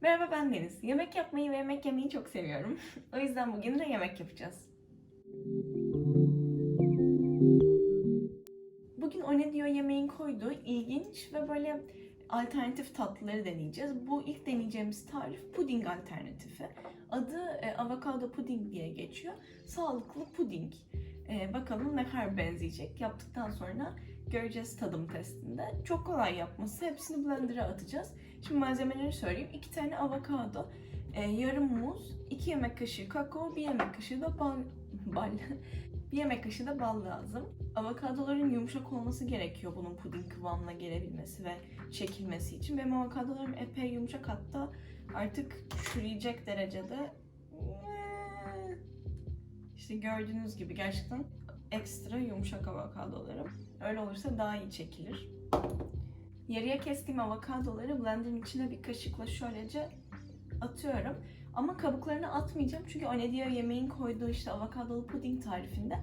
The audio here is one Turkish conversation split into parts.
Merhaba ben Deniz. Yemek yapmayı ve yemek yemeyi çok seviyorum. o yüzden bugün de yemek yapacağız. Bugün o ne diyor yemeğin koyduğu ilginç ve böyle alternatif tatlıları deneyeceğiz. Bu ilk deneyeceğimiz tarif puding alternatifi. Adı e, avokado puding diye geçiyor. Sağlıklı puding. E, bakalım ne kadar benzeyecek. Yaptıktan sonra göreceğiz tadım testinde. Çok kolay yapması. Hepsini blender'a atacağız. Şimdi malzemeleri söyleyeyim. 2 tane avokado, e, yarım muz, 2 yemek kaşığı kakao, 1 yemek kaşığı da bal, bal. bir yemek kaşığı da bal lazım. Avokadoların yumuşak olması gerekiyor bunun puding kıvamına gelebilmesi ve çekilmesi için. Benim avokadolarım epey yumuşak hatta artık çürüyecek derecede. İşte gördüğünüz gibi gerçekten ekstra yumuşak avokadolarım. Öyle olursa daha iyi çekilir. Yarıya kestiğim avokadoları blenderın içine bir kaşıkla şöylece atıyorum. Ama kabuklarını atmayacağım çünkü o ne diyor yemeğin koyduğu işte avokadolu puding tarifinde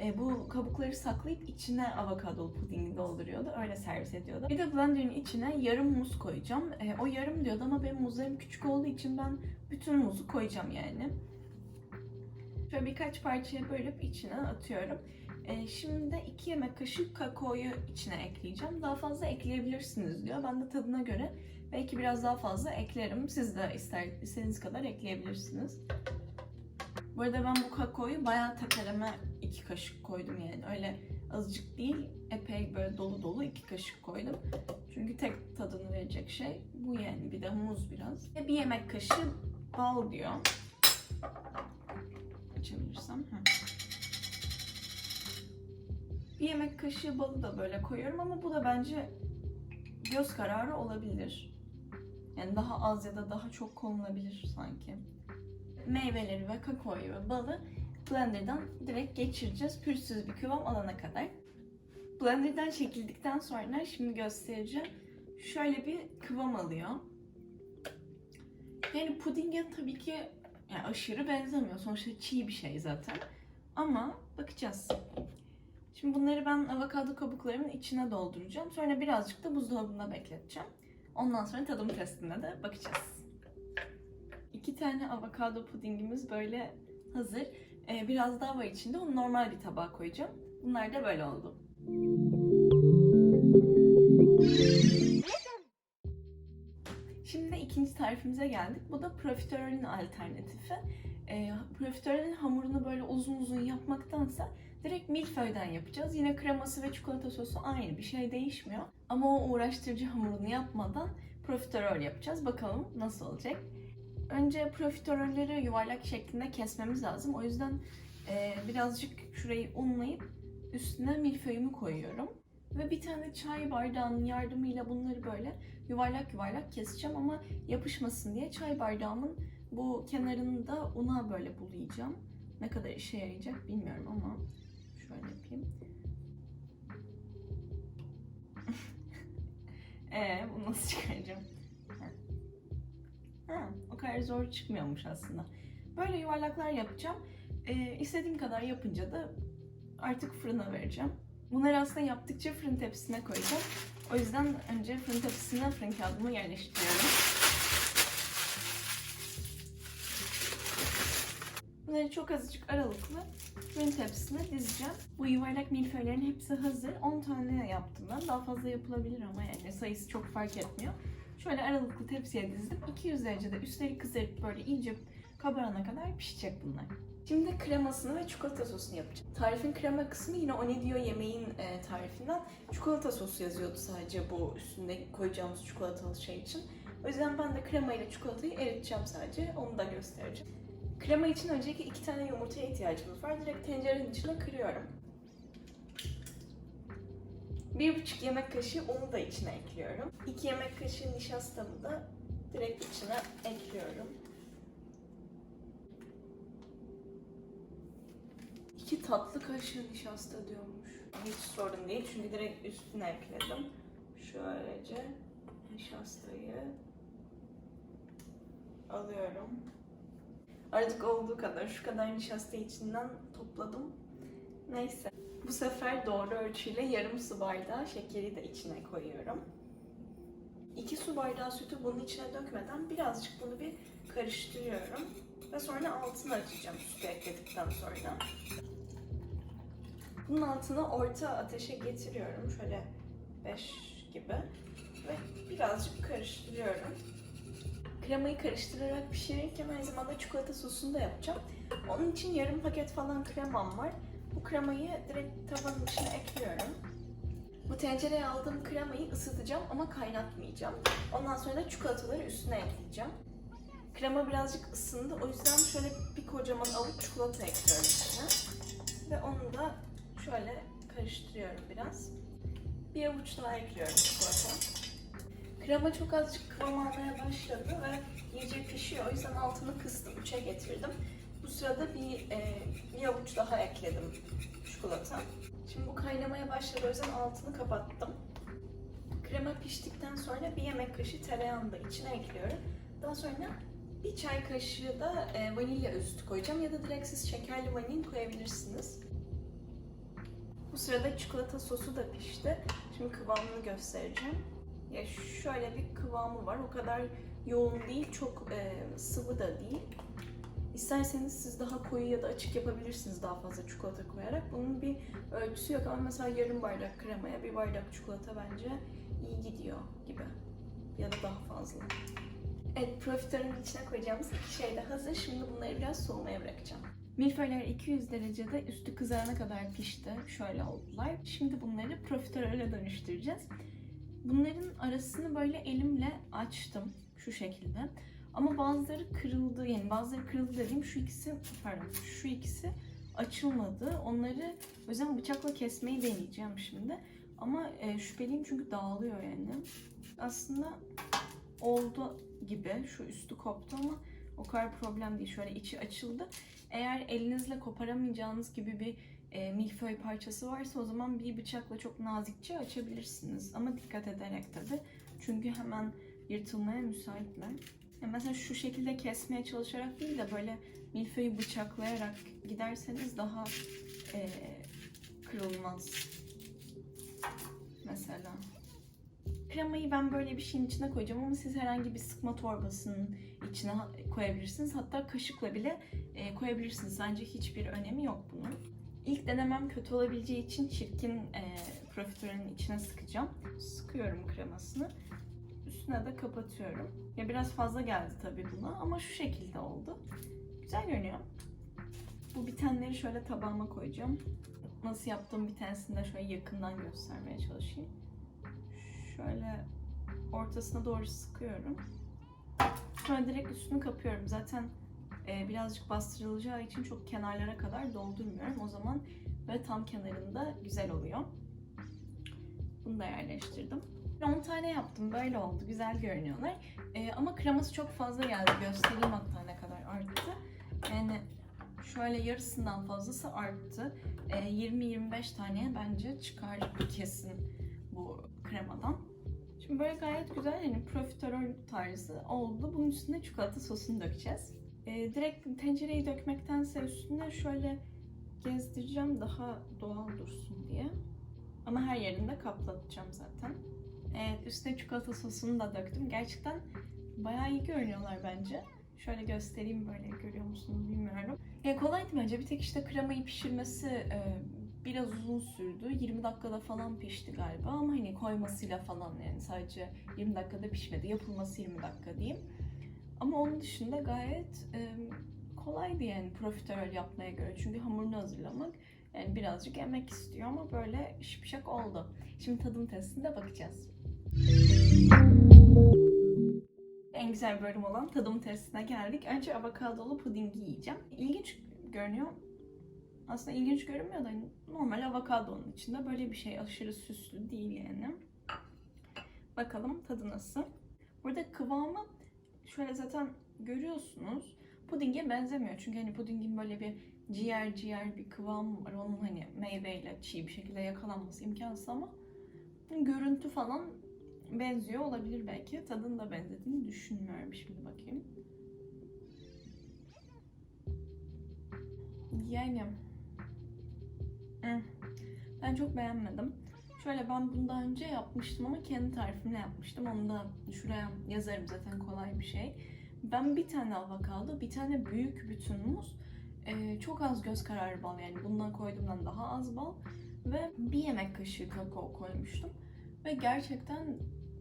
e, bu kabukları saklayıp içine avokadolu pudingi dolduruyordu. Öyle servis ediyordu. Bir de blenderın içine yarım muz koyacağım. E, o yarım diyordu ama benim muzlarım küçük olduğu için ben bütün muzu koyacağım yani. Şöyle birkaç parçaya bölüp içine atıyorum. E, şimdi de 2 yemek kaşığı kakaoyu içine ekleyeceğim. Daha fazla ekleyebilirsiniz diyor. Ben de tadına göre belki biraz daha fazla eklerim. Siz de ister, istediğiniz kadar ekleyebilirsiniz. Bu arada ben bu kakaoyu bayağı tepereme 2 kaşık koydum yani. Öyle azıcık değil, epey böyle dolu dolu 2 kaşık koydum. Çünkü tek tadını verecek şey bu yani. Bir de muz biraz. Bir yemek kaşığı bal diyor. Açabilirsem. Hı. Bir yemek kaşığı balı da böyle koyuyorum ama bu da bence göz kararı olabilir. Yani daha az ya da daha çok konulabilir sanki. Meyveleri ve kakaoyu ve balı blenderdan direkt geçireceğiz pürüzsüz bir kıvam alana kadar. Blenderdan çekildikten sonra şimdi göstereceğim. Şöyle bir kıvam alıyor. Yani pudinge tabii ki yani aşırı benzemiyor. Sonuçta çiğ bir şey zaten. Ama bakacağız. Şimdi bunları ben avokado kabuklarımın içine dolduracağım. Sonra birazcık da buzdolabında bekleteceğim. Ondan sonra tadım testine de bakacağız. İki tane avokado pudingimiz böyle hazır. Ee, biraz daha var içinde. Onu normal bir tabağa koyacağım. Bunlar da böyle oldu. Şimdi tarifimize geldik. Bu da profiterolün alternatifi. E, profiterolün hamurunu böyle uzun uzun yapmaktansa direkt milföyden yapacağız. Yine kreması ve çikolata sosu aynı bir şey değişmiyor. Ama o uğraştırıcı hamurunu yapmadan profiterol yapacağız. Bakalım nasıl olacak. Önce profiterolleri yuvarlak şeklinde kesmemiz lazım. O yüzden e, birazcık şurayı unlayıp üstüne milföyümü koyuyorum. Ve bir tane çay bardağının yardımıyla bunları böyle yuvarlak yuvarlak keseceğim ama yapışmasın diye çay bardağımın bu kenarını da una böyle bulayacağım. Ne kadar işe yarayacak bilmiyorum ama şöyle yapayım. Ee, bunu nasıl çıkaracağım? Ha, o kadar zor çıkmıyormuş aslında. Böyle yuvarlaklar yapacağım. Ee, istediğim kadar yapınca da artık fırına vereceğim. Bunları aslında yaptıkça fırın tepsisine koyacağım. O yüzden önce fırın tepsisine fırın kağıdımı yerleştiriyorum. Bunları çok azıcık aralıklı fırın tepsisine dizeceğim. Bu yuvarlak milföylerin hepsi hazır. 10 tane yaptım ben. Daha fazla yapılabilir ama yani sayısı çok fark etmiyor. Şöyle aralıklı tepsiye dizdim. 200 derecede üstleri kızarıp böyle iyice kabarana kadar pişecek bunlar. Şimdi kremasını ve çikolata sosunu yapacağım. Tarifin krema kısmı yine o ne diyor yemeğin e, tarifinden. Çikolata sosu yazıyordu sadece bu üstünde koyacağımız çikolatalı şey için. O yüzden ben de krema ile çikolatayı eriteceğim sadece. Onu da göstereceğim. Krema için öncelikle iki tane yumurtaya ihtiyacımız var. Direkt tencerenin içine kırıyorum. Bir buçuk yemek kaşığı unu da içine ekliyorum. İki yemek kaşığı nişastamı da direkt içine ekliyorum. İki tatlı kaşığı nişasta diyormuş. Hiç sorun değil çünkü direkt üstüne ekledim. Şöylece nişastayı alıyorum. Artık olduğu kadar, şu kadar nişasta içinden topladım. Neyse. Bu sefer doğru ölçüyle yarım su bardağı şekeri de içine koyuyorum. 2 su bardağı sütü bunun içine dökmeden birazcık bunu bir karıştırıyorum. Ve sonra altını açacağım sütü ekledikten sonra. Bunun altını orta ateşe getiriyorum. Şöyle 5 gibi. Ve birazcık karıştırıyorum. Kremayı karıştırarak pişirirken aynı zamanda çikolata sosunu da yapacağım. Onun için yarım paket falan kremam var. Bu kremayı direkt tavanın içine ekliyorum. Bu tencereye aldığım kremayı ısıtacağım ama kaynatmayacağım. Ondan sonra da çikolataları üstüne ekleyeceğim. Krema birazcık ısındı. O yüzden şöyle bir kocaman avuç çikolata ekliyorum içine. Ve onu da şöyle karıştırıyorum biraz. Bir avuç daha ekliyorum çikolata. Krema çok azıcık kıvam almaya başladı ve iyice pişiyor. O yüzden altını kıstım, 3'e getirdim. Bu sırada bir, e, bir avuç daha ekledim çikolata. Şimdi bu kaynamaya başladı o yüzden altını kapattım. Krema piştikten sonra bir yemek kaşığı tereyağını da içine ekliyorum. Daha sonra bir çay kaşığı da e, vanilya üstü koyacağım ya da direkt siz şekerli vanilin koyabilirsiniz. Bu sırada çikolata sosu da pişti. Şimdi kıvamını göstereceğim. Ya şöyle bir kıvamı var. O kadar yoğun değil, çok e, sıvı da değil. İsterseniz siz daha koyu ya da açık yapabilirsiniz daha fazla çikolata koyarak. Bunun bir ölçüsü yok ama mesela yarım bardak kremaya bir bardak çikolata bence iyi gidiyor gibi. Ya da daha fazla. Evet, profiterolün içine koyacağımız iki şey de hazır. Şimdi bunları biraz soğumaya bırakacağım. Milföyler 200 derecede üstü kızarana kadar pişti. Şöyle oldular. Şimdi bunları profiterole dönüştüreceğiz. Bunların arasını böyle elimle açtım şu şekilde. Ama bazıları kırıldı yani bazıları kırıldı dediğim şu ikisi pardon şu ikisi açılmadı. Onları o yüzden bıçakla kesmeyi deneyeceğim şimdi. Ama e, şüpheliyim çünkü dağılıyor yani. Aslında oldu gibi şu üstü koptu ama o kadar problem değil. Şöyle içi açıldı. Eğer elinizle koparamayacağınız gibi bir e, milföy parçası varsa o zaman bir bıçakla çok nazikçe açabilirsiniz. Ama dikkat ederek tabii. Çünkü hemen yırtılmaya müsaitler. Yani mesela şu şekilde kesmeye çalışarak değil de böyle milföyü bıçaklayarak giderseniz daha e, kırılmaz. Mesela. Kremayı ben böyle bir şeyin içine koyacağım ama siz herhangi bir sıkma torbasının içine koyabilirsiniz. Hatta kaşıkla bile e, koyabilirsiniz. Bence hiçbir önemi yok bunun. İlk denemem kötü olabileceği için çirkin e, profiterolün içine sıkacağım. Sıkıyorum kremasını. Üstüne de kapatıyorum. Ya biraz fazla geldi tabii buna ama şu şekilde oldu. Güzel görünüyor. Bu bitenleri şöyle tabağıma koyacağım. Nasıl yaptığım bir tanesini de şöyle yakından göstermeye çalışayım. Şöyle ortasına doğru sıkıyorum. Sonra direkt üstünü kapıyorum. Zaten e, birazcık bastırılacağı için çok kenarlara kadar doldurmuyorum. O zaman böyle tam kenarında güzel oluyor. Bunu da yerleştirdim. 10 tane yaptım. Böyle oldu. Güzel görünüyorlar. E, ama kreması çok fazla geldi. Göstereyim hatta ne kadar arttı. Yani şöyle yarısından fazlası arttı. E, 20-25 taneye bence çıkar kesin bu kremadan. Şimdi böyle gayet güzel yani profiterol tarzı oldu. Bunun üstüne çikolata sosunu dökeceğiz. E, direkt tencereyi dökmektense üstüne şöyle gezdireceğim daha doğal dursun diye. Ama her yerinde kaplatacağım zaten. Evet, üstüne çikolata sosunu da döktüm. Gerçekten bayağı iyi görünüyorlar bence. Şöyle göstereyim böyle görüyor musunuz bilmiyorum. Ya kolaydı bence. Bir tek işte kremayı pişirmesi e, biraz uzun sürdü. 20 dakikada falan pişti galiba ama hani koymasıyla falan yani sadece 20 dakikada pişmedi. Yapılması 20 dakika diyeyim. Ama onun dışında gayet e, kolaydı yani profiterol yapmaya göre. Çünkü hamurunu hazırlamak yani birazcık emek istiyor ama böyle şipşak oldu. Şimdi tadım testinde bakacağız. En güzel bölüm olan tadım testine geldik. Önce avokadolu pudingi yiyeceğim. İlginç görünüyor. Aslında ilginç görünmüyor da normal avokadonun içinde böyle bir şey aşırı süslü değil yani. Bakalım tadı nasıl. Burada kıvamı şöyle zaten görüyorsunuz. Pudinge benzemiyor. Çünkü hani pudingin böyle bir ciğer ciğer bir kıvam var. Onun hani meyveyle çiğ bir şekilde yakalanması imkansız ama görüntü falan benziyor olabilir belki. Tadını da benzediğini düşünmüyorum. Şimdi bakayım. Yani ben çok beğenmedim. Şöyle ben bundan önce yapmıştım ama kendi tarifimle yapmıştım. Onu da şuraya yazarım zaten kolay bir şey. Ben bir tane avokado, bir tane büyük bütün muz, e, çok az göz kararı bal yani bundan koyduğumdan daha az bal ve bir yemek kaşığı kakao koymuştum. Ve gerçekten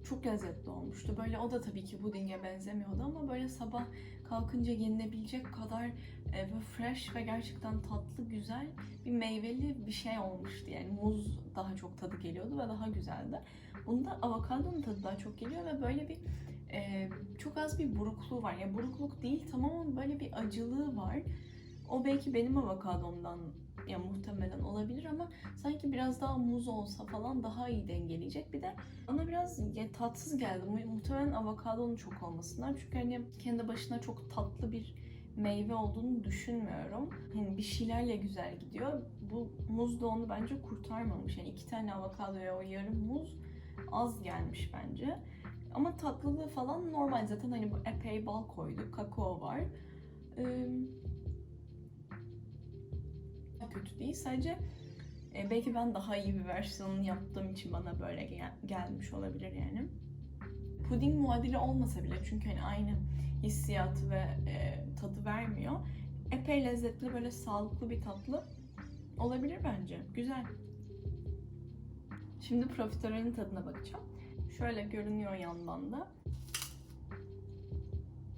çok lezzetli olmuştu. Böyle o da tabii ki pudinge benzemiyordu ama böyle sabah kalkınca yenilebilecek kadar e, fresh ve gerçekten tatlı, güzel bir meyveli bir şey olmuştu. Yani muz daha çok tadı geliyordu ve daha güzeldi. Bunda avokadonun tadı daha çok geliyor ve böyle bir e, çok az bir burukluğu var. Yani burukluk değil tamamen böyle bir acılığı var. O belki benim avokadomdan ya muhtemelen olabilir ama sanki biraz daha muz olsa falan daha iyi dengeleyecek. Bir de bana biraz ya, tatsız geldi. Mu- Muhtemelen avokadonun çok olmasından. Çünkü hani kendi başına çok tatlı bir meyve olduğunu düşünmüyorum. Hani bir şeylerle güzel gidiyor. Bu muz da onu bence kurtarmamış. Yani iki tane avokadoya o yarım muz az gelmiş bence. Ama tatlılığı falan normal. Zaten hani epey bal koyduk. Kakao var. Ee, kötü değil. Sadece e, belki ben daha iyi bir versiyonunu yaptığım için bana böyle gel- gelmiş olabilir yani. Puding muadili olmasa bile çünkü hani aynı hissiyatı ve e, tadı vermiyor. Epey lezzetli böyle sağlıklı bir tatlı olabilir bence. Güzel. Şimdi profiterolün tadına bakacağım. Şöyle görünüyor yandan da.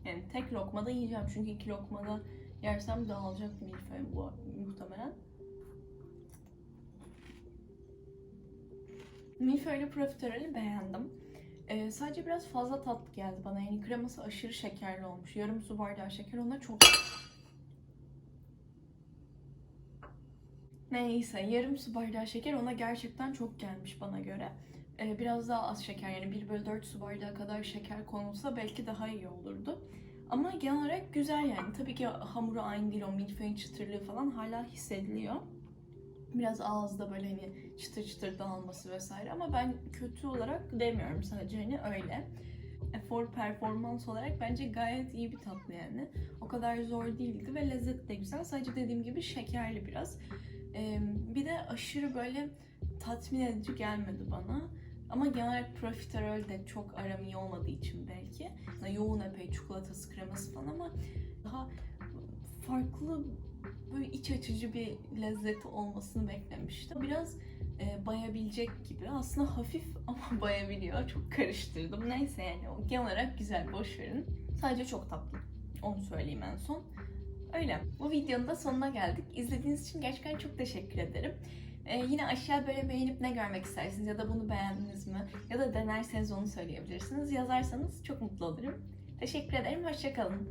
Yani tek lokmada yiyeceğim çünkü iki lokmada yersem dağılacak milföy bu muhtemelen. Milföylü profiterolü beğendim. Ee, sadece biraz fazla tatlı geldi bana. Yani kreması aşırı şekerli olmuş. Yarım su bardağı şeker ona çok... Neyse yarım su bardağı şeker ona gerçekten çok gelmiş bana göre. Ee, biraz daha az şeker yani 1 bölü 4 su bardağı kadar şeker konulsa belki daha iyi olurdu. Ama genel olarak güzel yani. Tabii ki hamuru aynı değil o milföyün çıtırlığı falan hala hissediliyor. Biraz ağızda böyle hani çıtır çıtır dağılması vesaire ama ben kötü olarak demiyorum sadece hani öyle. Efor performans olarak bence gayet iyi bir tatlı yani. O kadar zor değildi ve lezzet de güzel. Sadece dediğim gibi şekerli biraz. Bir de aşırı böyle tatmin edici gelmedi bana. Ama genel olarak profiterol de çok aram iyi olmadığı için belki. Yoğun epey çikolatası, kreması falan ama daha farklı böyle iç açıcı bir lezzeti olmasını beklemiştim. Biraz e, bayabilecek gibi. Aslında hafif ama bayabiliyor. Çok karıştırdım. Neyse yani genel olarak güzel. Boş verin. Sadece çok tatlı. Onu söyleyeyim en son. Öyle. Bu videonun da sonuna geldik. İzlediğiniz için gerçekten çok teşekkür ederim. Ee, yine aşağı böyle beğenip ne görmek istersiniz ya da bunu beğendiniz mi ya da denerseniz onu söyleyebilirsiniz. Yazarsanız çok mutlu olurum. Teşekkür ederim. Hoşçakalın.